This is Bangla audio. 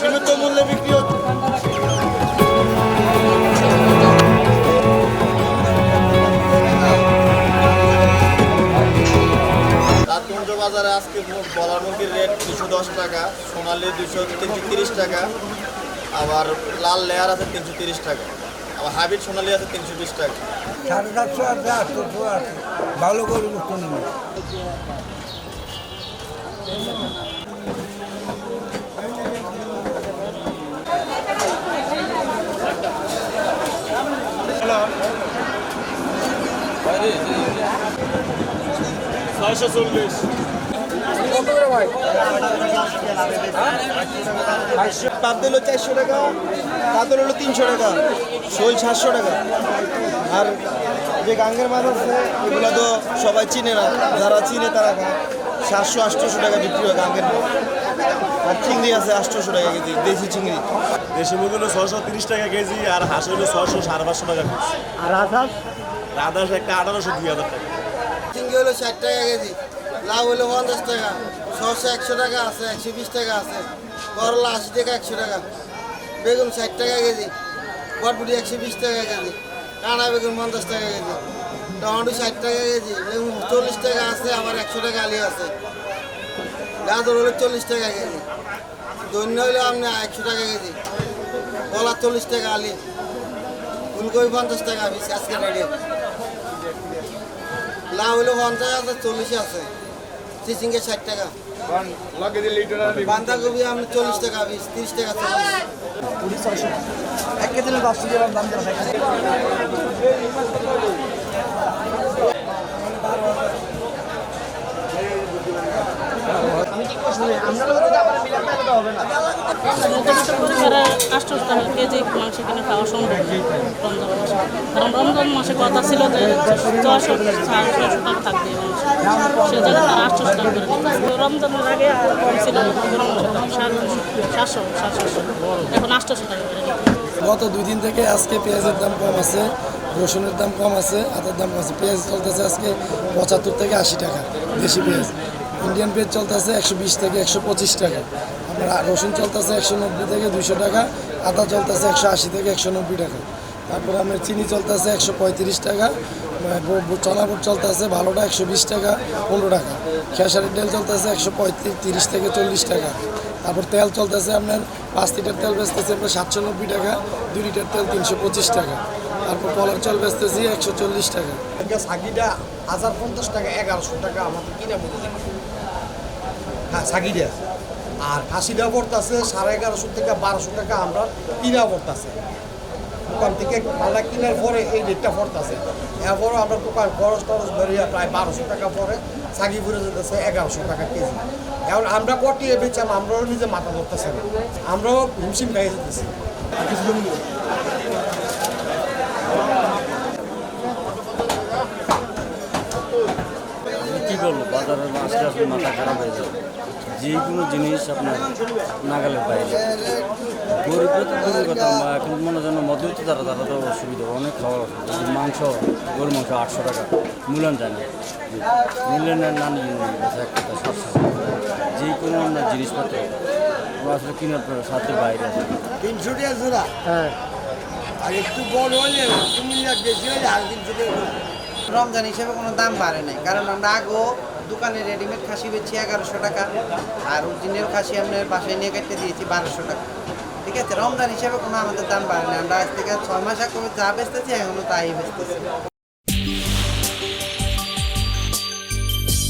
সীমিত মূল্যে বিক্রি হচ্ছে। তাৎপর্য বাজারে আজকে বলার মুরগির রেট দুশো দশ টাকা সোনালি দুশো তিনশো তিরিশ টাকা আবার লাল লেয়ার আছে তিনশো তিরিশ টাকা আবার হাইব্রিড সোনালি আছে তিনশো বিশ টাকা। সাড়ে চারশো আছে আটশোশো আছে ভালো করে বুঝতে ছয়শো চল্লিশ তাদের হলো চারশো টাকা তাদের হলো তিনশো টাকা শোল সাতশো টাকা। আর যে গাঙ্গের মাছ আছে এগুলো তো সবাই চিনে না। যারা চিনে তারা খায়। সাতশো আটশোশো টাকা বিক্রি হয় গাঙ্গের মাছ। আর চিংড়ি আছে আটশোশো টাকা কেজি দেশি চিংড়ি। দেশি মুরগি হলো ছশো তিরিশ টাকা কেজি আর হাঁস হলো ছশো সাড়ে পাঁচশো টাকা আর আধাস রাধাস একটা আঠারোশো দুই হাজার টাকা। চিংড়ি হলো ষাট টাকা কেজি, লাউ হলো পঞ্চাশ টাকা, সরষে একশো টাকা আছে, একশো বিশ টাকা আছে, করলা আশি টাকা, একশো টাকা, বেগুন ষাট টাকা কেজি বটবুটি একশো বিশ টাকা কেজি, কানা বেগুন পঞ্চাশ টাকা কেজি, টমেটো ষাট টাকা কেজি বেগুন চল্লিশ টাকা আছে, আবার একশো টাকা আলি আছে, গাজর হলো চল্লিশ টাকা কেজি দৈন্য হলো আপনি একশো টাকা কেজি, কলা চল্লিশ টাকা আলি, ফুলকপি পঞ্চাশ টাকা পিস আজকে রেডি লাউ হলো পঞ্চাশ আছে চল্লিশ আছে। চিচিঙ্গে ষাট টাকা। বাঁধাকপি আপনি চল্লিশ টাকা পিস তিরিশ টাকা চল্লিশ এক কেজি দশ কেজি দাম দেওয়া মোটামুটি পরিবারের আটশো টাকা কেজি মাংস কিনে খাওয়া সম্ভব রমজান মাসে। কারণ রমজান মাসে কথা ছিল যে ছশো সাড়ে ছশো টাকা থাকবে সে জায়গায় তারা আটশো টাকা করে রমজানের আগে কম ছিল গরম মাসে দাম সাড়ে সাতশো সাতশো। এখন আটশোশো টাকা করে গত দুই দিন থেকে আজকে পেঁয়াজের দাম কম আছে রসুনের দাম কম আছে আদার দাম কম আছে। পেঁয়াজ চলতেছে আজকে পঁচাত্তর থেকে আশি টাকা দেশি পেঁয়াজ। ইন্ডিয়ান পেঁয়াজ চলতেছে একশো বিশ থেকে একশো পঁচিশ টাকা। রসুন চলতেছে একশো নব্বই থেকে দুশো টাকা, আদা চলতেছে একশো আশি থেকে একশো নব্বই টাকা। তারপর আপনার চিনি চলতেছে একশো পঁয়ত্রিশ টাকা চনা বুট চলতেছে ভালোটা একশো বিশ টাকা, পনেরো টাকা। খেসারের তেল চলতেছে একশো পঁয়ত্রিশ তিরিশ থেকে চল্লিশ টাকা। তারপর তেল চলতেছে আপনার পাঁচ লিটার তেল বেচতেছে আপনার সাতশো নব্বই টাকা, দুই লিটার তেল তিনশো পঁচিশ টাকা। তারপর কলার চাল বেচতেছি একশো চল্লিশ টাকা। হাজার পঞ্চাশ টাকা, এগারোশো টাকা আমাদের কিনে মনে হ্যাঁ সাকিটা আর খাসিটা পড়তেছে সাড়ে এগারোশো থেকে বারোশো টাকা আমরা কিনা পড়তেছে দোকান থেকে পাল্লা কেনার পরে এই রেটটা পড়তেছে এরপরও আমরা দোকান খরচ টরচ বেরিয়ে প্রায় বারোশো টাকা পরে সাকি ঘুরে যেতেছে এগারোশো টাকা কেজি। এখন আমরা কটিয়ে বেচাম আমরাও নিজে মাথা ধরতেছে না। আমরাও হিমশিম খাইয়ে যেতেছি। কী বলব, বাজারের আস্তে মাথা খারাপ হয়ে যায় যে কোনো জিনিস আপনার নাগালের বাইরে। গরিবরা দূরের কথা আমরা এখন মনে যেন মধ্যবিত্ত তারা তারা তো অসুবিধা অনেক খাওয়ার অসুবিধা মাংস গরুর মাংস আটশো টাকা। মূল্যায়ন যায় না। মূল্যায়নের না নিয়ে গেছে এক কথা সাতশো যে কোনো আপনার জিনিসপত্র আমরা আসলে কেনার সাথে বাইরে আছে তিনশো টাকা জোড়া? হ্যাঁ। আর একটু বড় হলে বেশি হলে আর তিনশো টাকা রমজান হিসেবে কোনো দাম বাড়ে নাই। কারণ আমরা আগেও দোকানে রেডিমেড খাসি বেছি এগারোশো টাকা, আর অরিজিনাল খাসি আপনার বাসায় নিয়ে কেটে দিয়েছি বারোশো টাকা। ঠিক আছে, রমজান হিসাবে কোনো আমাদের দাম বাড়ে না। আমরা আজ থেকে ছয় মাস আগে যা বেচতেছি এখনও তাই বেচতেছি।